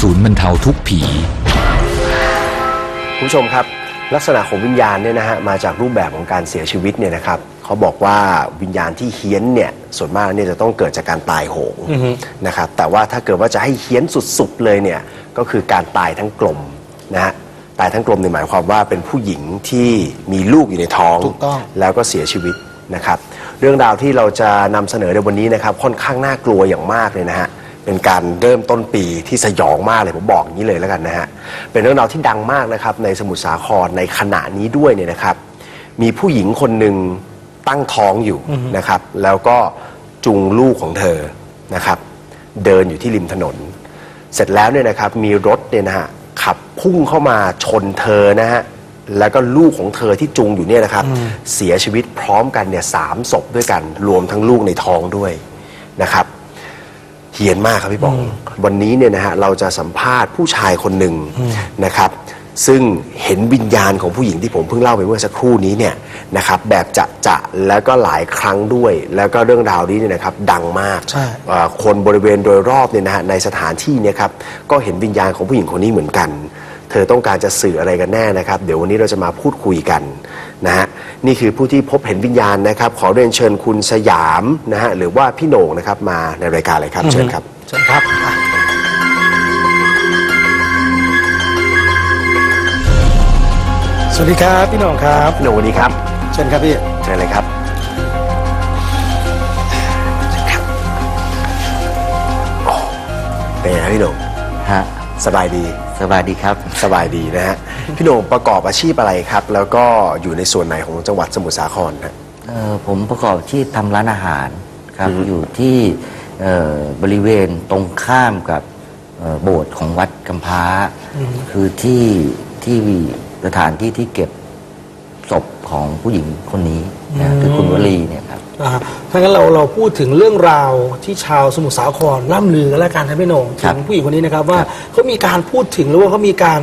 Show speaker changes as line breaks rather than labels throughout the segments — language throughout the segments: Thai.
ศูนย์บรรเทาทุกข์ผี
คุณผู้ชมครับ ลักษณะของวิญญาณเนี่ยนะฮะมาจากรูปแบบของการเสียชีวิตเนี่ยนะครับเขาบอกว่าวิญญาณที่เฮี้ยนเนี่ยส่วนมากเนี่ยจะต้องเกิดจากการตายโหงนะครับแต่ว่าถ้าเกิดว่าจะให้เฮี้ยนสุดๆเลยเนี่ยก็คือการตายทั้งกลมนะฮะตายทั้งกลมเนี่ยหมายความว่าเป็นผู้หญิงที่มีลูกอยู่ในท้อง
ถูกต้อง
แล้วก็เสียชีวิตนะครับ เรื่องราวที่เราจะนำเสนอในวันนี้นะครับค่อนข้างน่ากลัวอย่างมากเลยนะฮะ เป็นการเริ่มต้นปีที่สยองมากเลยผมบอกอย่างนี้เลยแล้วกันนะฮะเป็นเรื่องราวที่ดังมากนะครับในสมุทรสาครในขณะนี้ด้วยเนี่ยนะครับ มีผู้หญิงคนหนึ่งตั้งท้องอยู่นะครับ แล้วก็จูงลูกของเธอนะครับ เดินอยู่ที่ริมถนน เสร็จแล้วเนี่ยนะครับมีรถเนี่ยนะฮะขับพุ่งเข้ามาชนเธอนะฮะแล้วก็ลูกของเธอที่จูงอยู่เนี่ยนะครับ เสียชีวิตพร้อมกันเนี่ยสามศพด้วยกัน รวมทั้งลูกในท้องด้วยนะครับ เฮียนมากครับพี่บอง วันนี้เนี่ยนะฮะเราจะสัมภาษณ์ผู้ชายคนหนึ่งนะครับ ซึ่งเห็นวิญญาณของผู้หญิงที่ผมเพิ่งเล่าไปเมื่อสักครู่นี้เนี่ยนะครับแบบจะจะๆแล้วก็หลายครั้งด้วย แล้วก็เรื่องราวนี้เนี่ยนะครับดังมาก
ใช่
เอ่อคนบริเวณโดยรอบเนี่ยนะฮะในสถานที่เนี่ยครับก็เห็นวิญญาณของผู้หญิงคนนี้เหมือนกัน เธอต้องการจะสื่ออะไรกันแน่นะครับ เดี๋ยววันนี้เราจะมาพูดคุยกัน นะฮะนี่คือผู้ที่พบเห็นวิญญาณนะครับ ขอเรียนเชิญคุณสยามนะฮะหรือว่าพี่โหน่งนะครับมาในรายการเลยครับเชิญครับ
เชิญครับอะสวัสดีครับพี่หน่องครับ
พี่โหน่งสวัสดีครับ
เชิญครับพี่
เชิญเลยครับ โอ้เป็นไงครับพี่โหน่ง
ฮะ
สบายดี
สบายดีครับ
สบายดีนะฮะ พี่โหน่งประกอบอาชีพอะไรครับ แล้วก็อยู่ในส่วนไหนของจังหวัดสมุทรสาครฮะ
เอ่อผมประกอบที่ทำร้านอาหารครับ
อืม
อยู่ที่เอ่อบริเวณตรงข้ามกับเอ่อโบสถ์ของวัดกำพร้า คือที่ที่สถานที่ที่เก็บศพของผู้หญิงคนนี้ นะคือคุณวลีเนี่ยครับ
อ่าถ้างั้นเราเราพูดถึงเรื่องราวที่ชาวสมุทรสาครล่ำลือกันแล้วกันนะพี่โหน่ง
ครั
ถึ
บ
งผู้หญิงคนนี้นะครับว่าเขามีการพูดถึงหรือว่าเขามีการ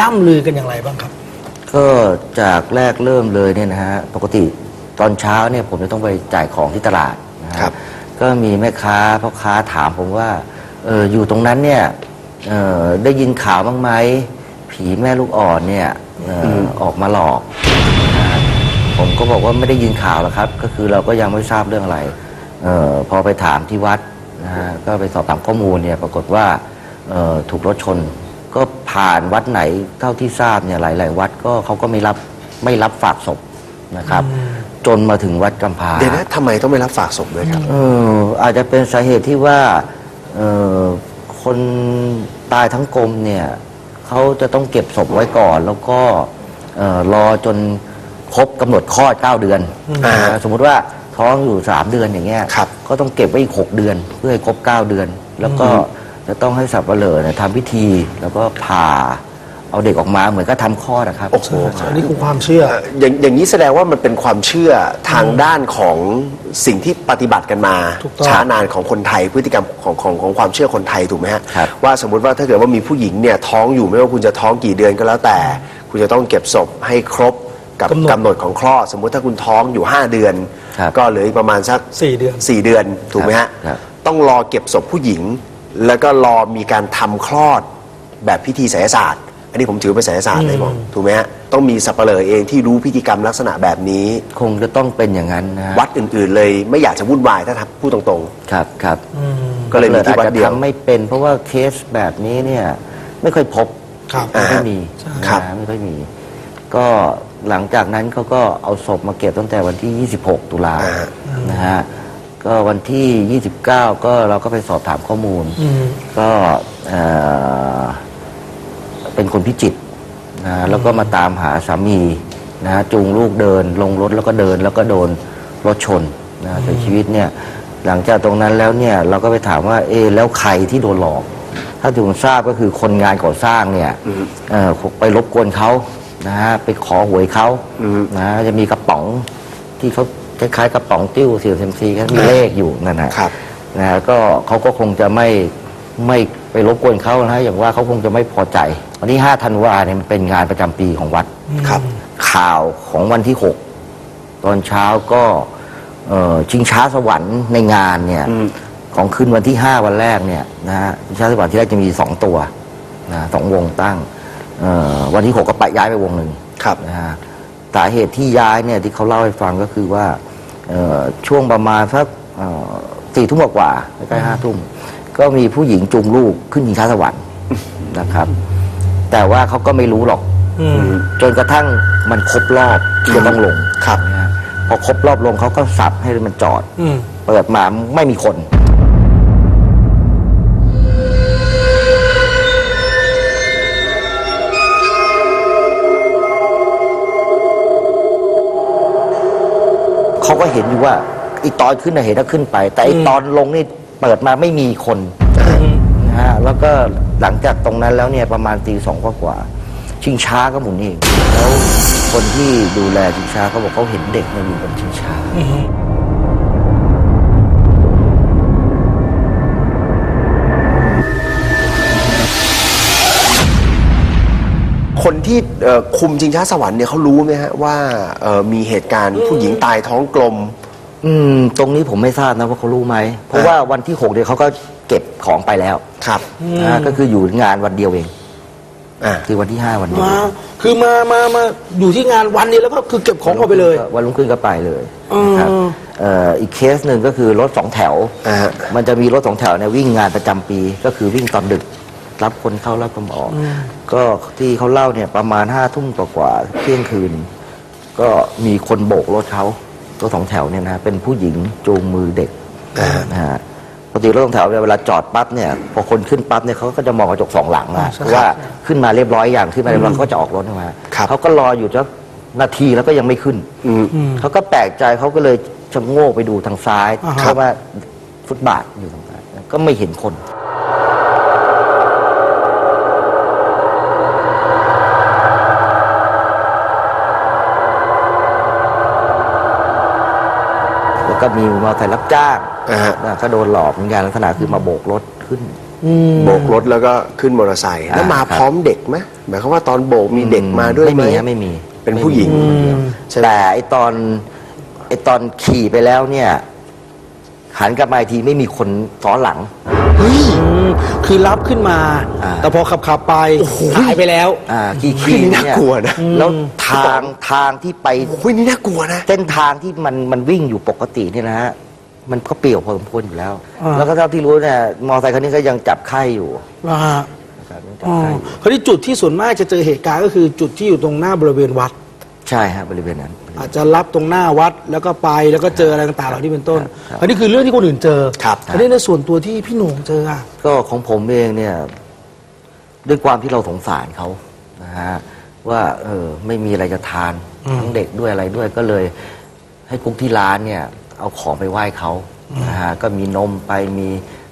ล่ำลือกันอย่างไรบ้างครับ
ก็จากแรกเริ่มเลยเนี่ยนะฮะปกติตอนเช้าเนี่ยผมจะต้องไปจ่ายของที่ตลาดนะฮะ
ครับ
ก็มีแม่ค้าพ่อค้าถามผมว่าเอออยู่ตรงนั้นเนี่ยเออได้ยินข่าวบ้างไหมผีแม่ลูกอ่อนเนี่ยเออออกมาหลอกนะฮะ ผมก็บอกว่าไม่ได้ยินข่าวหรอกครับ ก็คือเราก็ยังไม่ทราบเรื่องอะไรเออพอไปถามที่วัดนะฮะก็ไปสอบถามข้อมูลเนี่ยปรากฏว่าเออถูกรถชน ก็ผ่านวัดไหนเท่าที่ทราบเนี่ยหลาย ๆ วัดก็เขาก็ไม่รับไม่รับฝากศพนะครับ จนมาถึงวัดกำพร้า
เดี๋ยวนะทำไมต้องไม่รับฝากศพด้วยครับ
เอออาจจะเป็นสาเหตุที่ว่าเออคนตายทั้งกลมเนี่ยเขาจะต้องเก็บศพไว้ก่อน แล้วก็เอ่อรอจน ครบกำหนดคลอด 9 เดือน
อ่า
นะสมมุติว่าท้องอยู่ 3 เดือนอย่างเงี้ย
ครับ
ก็ต้องเก็บไว้อีก 6 เดือน เพื่อให้ครบ 9 เดือน แล้วก็จะต้องให้สับปะเหร่อเนี่ยทำพิธีแล้วก็ผ่าเอาเด็กออกมาเหมือนก็ทำคลอดอะครับ
โอ้โห
อันนี้คือความเชื่อ
เอ่อ อย่างอย่างนี้แสดงว่ามันเป็นความเชื่อทางด้านของสิ่งที่ปฏิบัติกันมา
ถูกต้อง
ช้านานของคนไทยพฤติกรรมของของของความเชื่อคนไทยถูกไหมฮะ
ครับ
ว่าสมมุติว่าถ้าเกิดว่ามีผู้หญิงเนี่ยท้องอยู่ไม่ว่าคุณจะท้องกี่เดือนก็แล้วแต่ คุณจะต้องเก็บศพให้ครบ กับ
กำหนด
กำหนดของคลอดสมมุติถ้าคุณท้องอยู่ 5 เดือน
ครับ
ก็เหลืออีกประมาณสัก
สี่เดือน
สี่เดือนถูกไหมฮะ
ครับ
ต้องรอเก็บศพผู้หญิง แล้วก็รอมีการทำคลอดแบบพิธีไสยศาสตร์ อันนี้ผมถือเป็นไสยศาสตร์เลยมองถูกไหมฮะต้องมีสับเปลอเองที่รู้พิธีกรรมลักษณะแบบนี้
คงจะต้องเป็นอย่างนั้นนะฮะ
วัดอื่นๆ เลยไม่อยากจะวุ่นวายถ้าทำพูดตรง
ครับครับ
ๆ ก็เลยมีที่วัดเดียว
อาจจะทำไม่เป็น เพราะว่าเคสแบบนี้เนี่ย ไม่ค่อยพบ
ครับ
ไม่ค่อยมี
ใช่
ครับ
นะไม่ค่อยมี ก็ หลังจากนั้นเขาก็เอาศพมาเก็บตั้งแต่วันที่ 26 ตุลา
อ่า
นะฮะก็วันที่ 29 ก็เราก็ไปสอบถามข้อมูล
อืม
ก็เอ่อเป็นคนพิจิตรนะแล้วก็มาตามหาสามีนะจูงลูกเดิน ลงรถแล้วก็เดินแล้วก็โดนรถชนนะเสียชีวิตเนี่ยหลังจากตรงนั้นแล้วเนี่ยเราก็ไปถามว่าเอะแล้วใครที่โดนหลอก ถ้าถึงทราบก็คือคนงานก่อสร้างเนี่ยเอ่อไปรบกวนเขา นะฮะไปขอหวยเขา
อืม
นะจะมีกระป๋องที่เขาคล้ายๆกระป๋องติ้วเสี่ยวเซยมซีก็มีเลขอยู่นั่นนะ
ครับ
นะฮะก็เขาก็คงจะไม่ไม่ไปรบกวนเขานะฮะอย่างว่าเขาคงจะไม่พอใจ วันที่5ธันวาเนี่ยมันเป็นงานประจำปีของวัด
ครับ
ข่าวของวันที่ 6 ตอนเช้าก็เอ่อชิงช้าสวรรค์ในงานเนี่ย
อืม
ของคืนวันที่ 5 วันแรกเนี่ยนะฮะชิงช้าสวรรค์ที่แรกจะมี 2 ตัวนะสองวงตั้งเอ่อ วันที่หกก็ไปย้ายไปวงหนึ่ง
ครับ
นะฮะสาเหตุที่ย้ายเนี่ยที่เขาเล่าให้ฟังก็คือว่าเอ่อช่วงประมาณสักเอ่อสี่ทุ่มกว่าๆใกล้ๆห้าทุ่มก็มีผู้หญิงจูงลูกขึ้นชิงช้าสวรรค์นะครับ แต่ว่าเขาก็ไม่รู้หรอก
อืม
จนกระทั่งมันครบรอบที่จะต้องลง
ครับ
นะฮะพอครบรอบลงเขาก็สับให้มันจอด
อืม
เปิดมาไม่มีคน เขาก็เห็นอยู่ว่าไอีตอนขึ้นน่ะเห็นว่าขึ้นไป แต่ไอ
อืม
ตอนลงนี่เปิดมาไม่มีคนนะฮะแล้วก็หลังจากตรงนั้นแล้วเนี่ยประมาณตีสองกว่าๆชิงช้าก็หมุนเองแล้วคนที่ดูแลชิงช้าเขาบอกเขาเห็นเด็กเนี่ยอยู่บนชิงช้า
คนที่เอ่อคุมชิงช้าสวรรค์เนี่ยเขารู้ไหมฮะว่าเอ่อมีเหตุการณ์ผู้หญิงตายท้องกลม
อืม ตรงนี้ผมไม่ทราบนะว่าเขารู้ไหม เพราะว่าวันที่หกเนี่ยเขาก็เก็บของไปแล้ว
ครับ
นะฮะก็คืออยู่งานวันเดียวเอง
อ่า
คือวันที่ห้าวันเดียว
มาคือมามามาอยู่ที่งานวันนี้แล้วก็คือเก็บของออกไปเลย
วันรุ่งขึ้นก็ไปเลย
อืม
นะครับเอ่ออีกเคสหนึ่งก็คือรถสองแถว
อ่าฮะ
มันจะมีรถสองแถวเนี่ยวิ่งงานประจำปีก็คือวิ่งตอนดึก รับคนเข้ารับคนออก ก็ที่เขาเล่าเนี่ยประมาณห้าทุ่มกว่าๆเที่ยงคืน ก็มีคนโบกรถเขารถสองแถวเนี่ยนะเป็นผู้หญิงจูงมือเด็ก
อ่า
นะฮะปกติรถสองแถวเนี่ยเวลาจอดปั๊บเนี่ยพอคนขึ้นปั๊บเนี่ยเขาก็จะมองกระจกสองหลัง
อ่า
อะ
ใช่
ว่าขึ้นมาเรียบร้อยอย่างขึ้นมาเรียบร้อยเขาก็จะออกรถมา
ครับ
เขาก็รออยู่สักนาทีแล้วก็ยังไม่ขึ้น
อืม
อืม
เขาก็แปลกใจเขาก็เลยชะโงกไปดูทางซ้าย
อ่าฮะ
เพราะว่าฟุตบาทอยู่ทางซ้ายก็ไม่เห็นคน ก็มีมอเตอร์ไซค์รับจ้าง
อ่าฮะ
นะก็โดนหลอกเหมือนกันลักษณะคือมาโบกรถขึ้น
อืม
โบกรถแล้วก็ขึ้นมอเตอร์ไซค์แล้วมา
อ่าครับ
พร้อมเด็กไหมหมายความว่าตอนโบกมีเด็กมาด้วย
ไม่
ไหม
มีฮะไม่มี
เป็นผู้หญิง
ไม่มี
อืม
ใช่ไหม
แต่ไอตอนไอตอนขี่ไปแล้วเนี่ยหันกลับมาอีกทีไม่มีคนซ้อนหลัง
เฮ้ย
อืมคือรับขึ้นมา
อ่า
แต่พอขับขับๆไป
โอ้โห
หายไปแล้ว
อ่าขี่
เฮ้ย
ขี่
นี่
เนี่ย
น่ากลัวนะ
แล้วทางทางที่ไป
เฮ้ยนี่น่ากลัวนะ
เส้นทางที่มันมันวิ่งอยู่ปกติเนี่ยนะฮะ มันก็เปลี่ยวพอสมควรอยู่แล้ว
อ่า
แล้วก็เท่าที่รู้เนี่ยมอเตอร์ไซค์คันนี้ก็ยังจับไข้อยู่
นะฮะ
นะครับยังจับ
อ๋อ
ไข้อยู่
คราวนี้จุดที่ส่วนมากจะเจอเหตุการณ์ก็คือจุดที่อยู่ตรงหน้าบริเวณวัด
ใช่ฮะบริเวณนั้น
อาจจะรับตรงหน้าวัดแล้วก็ไปแล้วก็เจออะไรต่างๆเหล่านี้เป็นต้น
ครับ
อันนี้คือเรื่องที่คนอื่นเจอ
ครับ
อันนี้ในส่วนตัวที่พี่โหน่งเจออะ
ก็ของผมเองเนี่ยด้วยความที่เราสงสารเขานะฮะว่าเออไม่มีอะไรจะทานทั้งเด็กด้วยอะไรด้วยก็เลย ให้กุ๊กที่ร้านเนี่ยเอาของไปไหว้เขานะฮะก็มีนมไปมี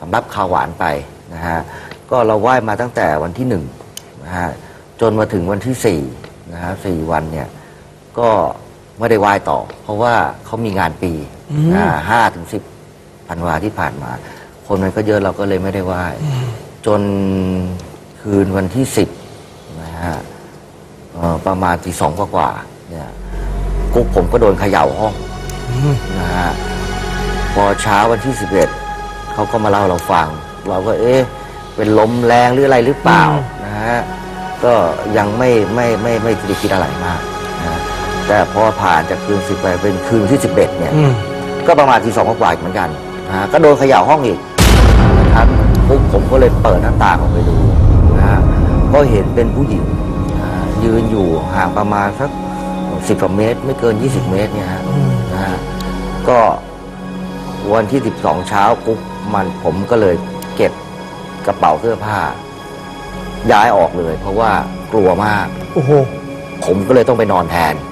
สำรับข้าวหวานไปนะฮะก็เราไหว้มาตั้งแต่วันที่หนึ่งนะฮะจนมาถึงวันที่สี่นะฮะสี่วันเนี่ย ก็ไม่ได้ไหว้ต่อ เพราะว่าเขามีงานปีห้าถึงสิบธันวาที่ผ่านมา คนมันก็เยอะเราก็เลยไม่ได้ไหว้จนคืนวันที่สิบนะฮะประมาณตีสองกว่าเนี่ยกุ๊กผมก็โดนเขย่าห้องนะฮะพอเช้าวันที่สิบเอ็ดเขาก็มาเล่าเราฟัง เราก็เอ๊ะเป็นลมแรงหรืออะไรหรือเปล่านะฮะก็ยังไม่ไม่ไม่ไม่ได้คิดอะไรมาก แต่พอผ่านจากคืนสิบไปเป็นคืนที่สิบเอ็ดเนี่ย
อืม
ก็ประมาณทีสองกว่าๆอีกเหมือนกันนะฮะก็โดนเขย่าห้องอีกนะครับปุ๊บผมก็เลยเปิดหน้าต่างออกไปดูนะฮะก็เห็นเป็นผู้หญิงนะฮะยืนอยู่ห่างประมาณสักสิบกว่าเมตร ไม่เกิน20เมตรเนี่ยฮะนะฮะก็วันที่12เช้าปุ๊บมันผมก็เลยเก็บกระเป๋าเสื้อผ้า ย้ายออกเลย เพราะว่ากลัวมาก
โอ้โห
ผมก็เลยต้องไปนอนแทนเพ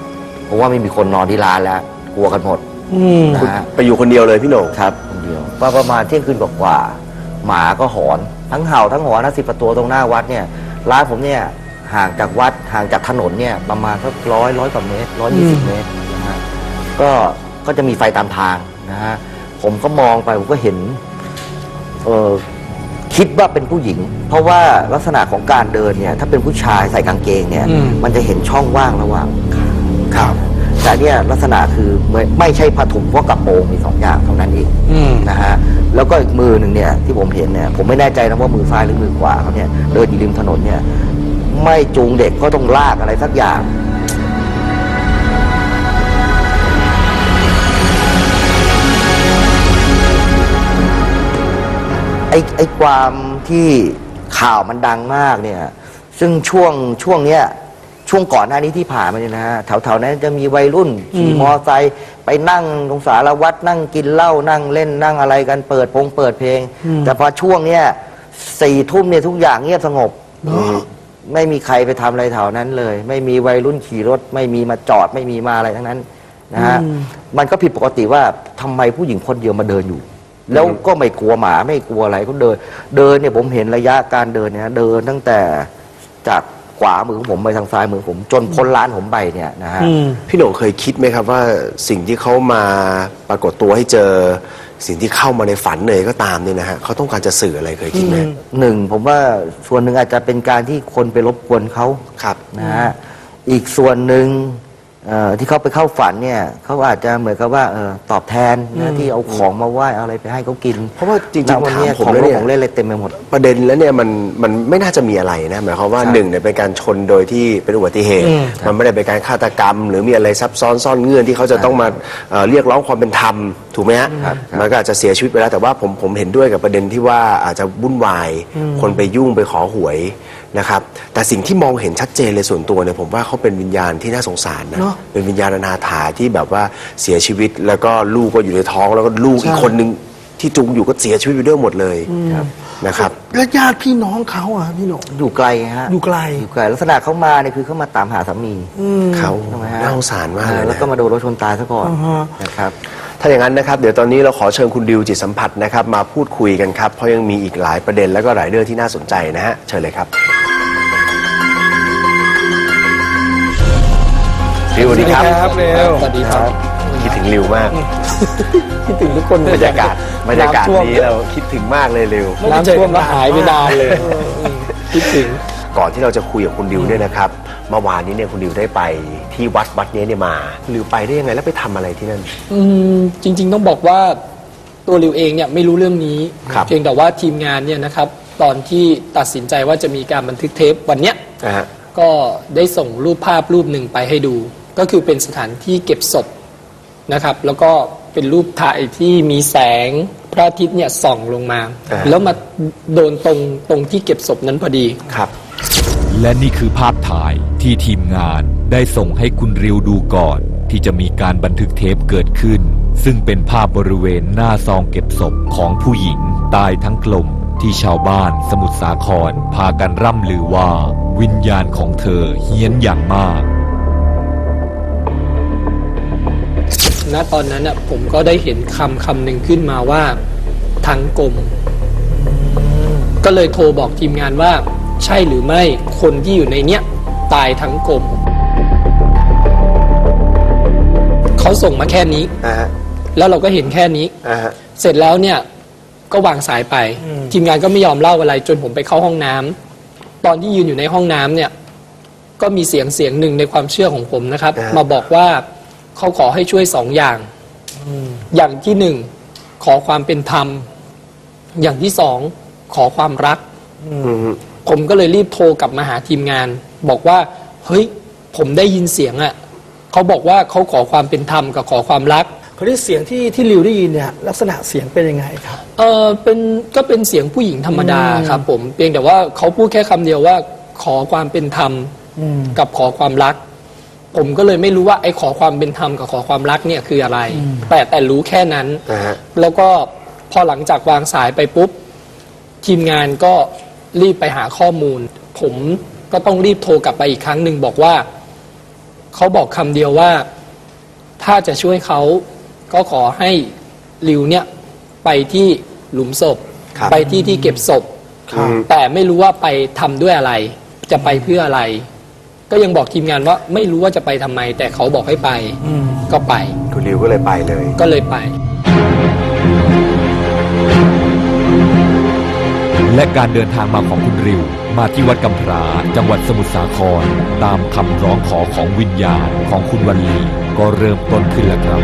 ราะว่าไม่มีคนนอนที่ร้านแล้ว กลัวกันหมด
อืม
นะฮะ
ไปอยู่คนเดียวเลยพี่โหน่ง
ครับคนเดียวว่าประมาณเที่ยงคืนกว่าๆหมาก็หอนทั้งเห่าทั้งหอนนะสิบประตูตรงหน้าวัดเนี่ยร้านผมเนี่ยห่างจากวัดห่างจากถนนเนี่ยประมาณสักร้อยร้อยกว่าเมตรร้อยยี่สิบเมตรนะฮะก็ก็จะมีไฟตามทางนะฮะผมก็มองไปผมก็เห็นเออคิดว่าเป็นผู้หญิง เพราะว่าลักษณะของการเดินเนี่ย ถ้าเป็นผู้ชายใส่กางเกงเนี่ย
อืม
มันจะเห็นช่องว่างระหว่างขา
ครับ
แต่เนี่ยลักษณะคือไม่ไม่ใช่ผ้าถุงเพราะกระโปรงมีสองอย่างเท่านั้นเอง
อืม
นะฮะแล้วก็อีกมือหนึ่งเนี่ยที่ผมเห็นเนี่ยผมไม่แน่ใจนะว่ามือซ้ายหรือมือขวาเขาเนี่ยเดินอยู่ริมถนนเนี่ย ไม่จูงเด็กก็ต้องลากอะไรสักอย่าง ไอ้ไอ้ความที่ข่าวมันดังมากเนี่ย ซึ่งช่วงช่วงเนี้ย ช่วงก่อนหน้านี้ที่ผ่านมาเนี่ยนะฮะแถวๆนั้นจะมีวัยรุ่นขี่มอไซค์ไปนั่งตรงสารวัตรนั่งกินเหล้านั่งเล่นนั่งอะไรกันเปิดพงเปิดเพลง แต่พอช่วงเนี้ยสี่ทุ่มเนี่ยทุกอย่างเงียบสงบ ไม่มีใครไปทำอะไรแถวนั้นเลย ไม่มีวัยรุ่นขี่รถ ไม่มีมาจอดไม่มีมาอะไรทั้งนั้นนะฮะมันก็ผิดปกติว่าทำไมผู้หญิงคนเดียวมาเดินอยู่ แล้วก็ไม่กลัวหมาไม่กลัวอะไรก็เดิน เดินเนี่ยผมเห็นระยะการเดินเนี่ยนะเดินตั้งแต่จาก ขวามือของผมไปทางซ้ายมือผม จนพ้นร้านผมไปเนี่ยนะฮะ
อืม
พี่โหน่งเคยคิดไหมครับว่าสิ่งที่เขามาปรากฏตัวให้เจอ สิ่งที่เข้ามาในฝันเลยก็ตามเนี่ยนะฮะเขาต้องการจะสื่ออะไรเคยคิดไหม
หนึ่งผมว่าส่วนหนึ่งอาจจะเป็นการที่คนไปรบกวนเขา
ครับ
นะฮะอีกส่วนหนึ่งเอ่อ ที่เขาไปเข้าฝันเนี่ยเขาอาจจะเหมือนกับว่าเออตอบแทนนะที่เอาของมาไหว้เอาอะไรไปให้เขากิน
เพราะว่าจริงๆ
ณวันเนี้ย
ถามผม
ของ
แล้ว
เล่
เนี่
น
ย
ของเล่นอะไรเต็มไปหมด
ประเด็นแล้วเนี่ยมันมันไม่น่าจะมีอะไรนะหมายความว่า
ใช่
หนึ่งเนี่ยเป็นการชนโดยที่เป็นอุบัติเหตุ
อืม
มันไม่ได้เป็นการฆาตกรรม หรือมีอะไรซับซ้อนซ่อนเงื่อนที่เขาจะต้องมาเอ่อเรียกร้องความเป็นธรรมถูกไหมฮะมันก็อาจจะเสียชีวิตไปแล้วแต่ว่าผมผมเห็นด้วยกับประเด็นที่ว่าอาจจะวุ่นวายคนไปยุ่งไปขอหวย นะครับแต่สิ่งที่มองเห็นชัดเจนเลยส่วนตัวเนี่ยผมว่าเขาเป็นวิญญาณที่น่าสงสารนะ
เนอะ
เป็นวิญญาณอนาถาที่แบบว่าเสียชีวิตแล้วก็ลูกก็อยู่ในท้อง แล้วก็ลูกอีก
ใช่
คนนึงที่จุงอยู่ก็เสียชีวิตไปด้วยหมดเลยนะครับ
แล้วญาติพี่น้องเขาอะพี่โหนง
อยู่ไกลฮะ
อยู่ไกล
อยู่ไกลลักษณะเขามาเนี่ยคือเขามาตามหาสามี
เขา
ใช่ไหมฮะ
น่าสงสารมากเลย
ออแล้ว
นะ
ก็มาโดนรถชนตายซะก่อน
อ่าฮะ
นะครับ
ถ้าอย่างนั้นนะครับ เดี๋ยวตอนนี้เราขอเชิญคุณดิวจิตสัมผัสนะครับ มาพูดคุยกันครับ เพราะยังมีอีกหลายประเด็นและก็หลายเรื่องที่น่าสนใจนะฮะ เชิญเลยครับดิวสวัสดีครับ
ครับเร็ว
สวัสดีครับ
คิดถึงริวมาก
คิดถึงทุกคน
บรรยากาศบรรยากาศ
น้ำท่วม
นี้เราคิดถึงมากเลยริว
ไม่ได้
น้ำ
เจอ
ท่ว
กั
ม
น
แล้วหายไปนานเลย
ออออ
คิดถึง
ก่อนที่เราจะคุยกับคุณดิวเนี่ยนะครับ เมื่อวานนี้เนี่ยคุณดิวได้ไปที่วัดวัดนี้เนี่ยมาริวไปได้ยังไงแล้วไปทำอะไรที่นั่น
อืมจริงๆต้องบอกว่าตัวริวเองเนี่ยไม่รู้เรื่องนี้
ครับ
เพียงแต่ว่าทีมงานเนี่ยนะครับตอนที่ตัดสินใจว่าจะมีการบันทึกเทปวันเนี้ย
นะฮะ
ก็ได้ส่งรูปภาพรูปหนึ่งไปให้ดู ก็คือเป็นสถานที่เก็บศพนะครับ แล้วก็เป็นรูปถ่ายที่มีแสงพระอาทิตย์เนี่ยส่องลงมา
อ่า
แล้วมาโดนตรงตรงที่เก็บศพนั้นพอดี
ครับ
และนี่คือภาพถ่ายที่ทีมงานได้ส่งให้คุณริวดูก่อน ที่จะมีการบันทึกเทปเกิดขึ้น ซึ่งเป็นภาพบริเวณหน้าซองเก็บศพของผู้หญิงตายทั้งกลมที่ชาวบ้านสมุทรสาครพากันร่ำลือว่า วิญญาณของเธอเฮี้ยนอย่างมาก
ณตอนนั้นน่ะผมก็ได้เห็นคำคำหนึ่งขึ้นมาว่าทั้งกลม ก็เลยโทรบอกทีมงานว่า ใช่หรือไม่คนที่อยู่ในเนี้ยตายทั้งกลมเขาส่งมาแค่นี้
อ่าฮะ
แล้วเราก็เห็นแค่นี้
อ่าฮะ
เสร็จแล้วเนี่ยก็วางสายไปทีมงานก็ไม่ยอมเล่าอะไร จนผมไปเข้าห้องน้ำตอนที่ยืนอยู่ในห้องน้ำเนี่ย ก็มีเสียงเสียงหนึ่งในความเชื่อของผมนะครับ
อ่าฮะ
มาบอกว่าเขาขอให้ช่วยสองอย่าง อย่างที่หนึ่งขอความเป็นธรรม อย่างที่สองขอความรัก
อืมฮึ
ผมก็เลยรีบโทรกลับมาหาทีมงาน บอกว่า เฮ้ย ผมได้ยินเสียงอะ่ะเขาบอกว่าเขาขอความเป็นธรรมกับขอความรัก
เขาที่เสียงที่ที่ริวได้ยินเนี่ยลักษณะเสียงเป็นยังไงครับ
เออเป็นก็เป็นเสียงผู้หญิงธรรมดาครับผมเพียงแต่ว่าเขาพูดแค่คำเดียวว่า ขอความเป็นธรรม
อืม
กับขอความรัก ผมก็เลยไม่รู้ว่าไอ้ขอความเป็นธรรมกับขอความรักเนี่ยคืออะไร แต่แต่รู้แค่นั้น
นะฮะ
แล้วก็พอหลังจากวางสายไปปุ๊บ ทีมงานก็ รีบไปหาข้อมูล ผมก็ต้องรีบโทรกลับไปอีกครั้งหนึ่งบอกว่า เขาบอกคำเดียวว่า ถ้าจะช่วยเขาก็ขอให้ริวเนี่ยไปที่หลุมศพ
ครับ
ไปที่ที่เก็บศพ
ครับ
แต่ไม่รู้ว่าไปทำด้วยอะไร จะไปเพื่ออะไร ก็ยังบอกทีมงานว่าไม่รู้ว่าจะไปทำไม แต่เขาบอกให้ไปก็ไป
คุณริวก็เลยไปเลย
ก็เลยไป
และการเดินทางมาของคุณริว มาที่วัดกำพร้าจังหวัดสมุทรสาคร ตามคำร้องขอของวิญญาณของคุณวันลีก็เริ่มต้นขึ้นแล้วครับ